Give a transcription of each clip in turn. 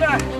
Hey!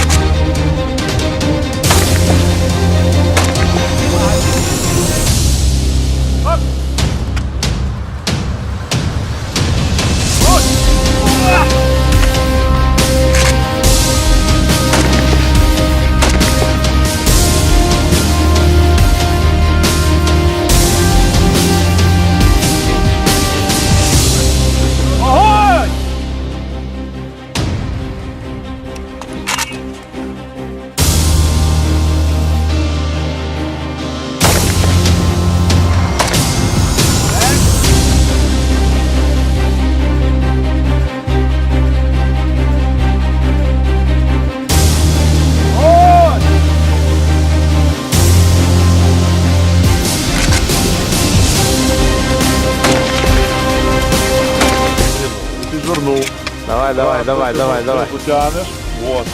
давай, давай, ти давай, давай. Потягнеш. Вот.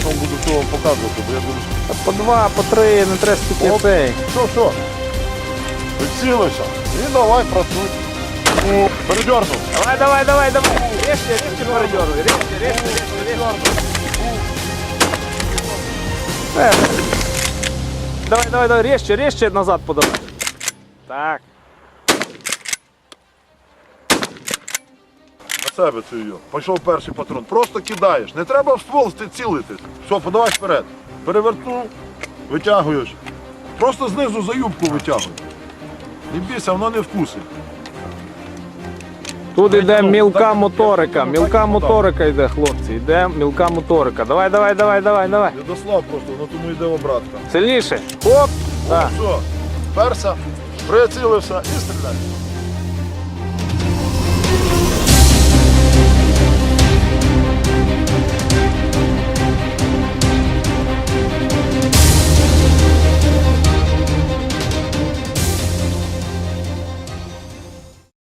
Що буду все вам показувати, бо я буду. По два, по три, не треба стільки Оп. цей. Що, що? Прицілився. І давай працюй. О, Передернув. Давай, давай, давай, давай. Режьте, режьте передергивай. Режьте, режьте, режьте, режьте. Е. Давай, давай, давай, режьте, режьте назад подавай. Так. Себе цю його. Пішов перший патрон. Просто кидаєш. Не треба в ствол ти цілити. Все, подавай вперед. Перевертнув, витягуєш. Просто знизу за юбку витягуй. Не бійся, воно не вкусить. Тут йде ну, мілка моторика. Мілка моторика йде, хлопці. Йде мілка моторика. Давай, давай, давай, давай, давай. Святослав просто, воно тому йде обратка. Сильніше. Оп. Так. Все, перся, прицілився і стріляй.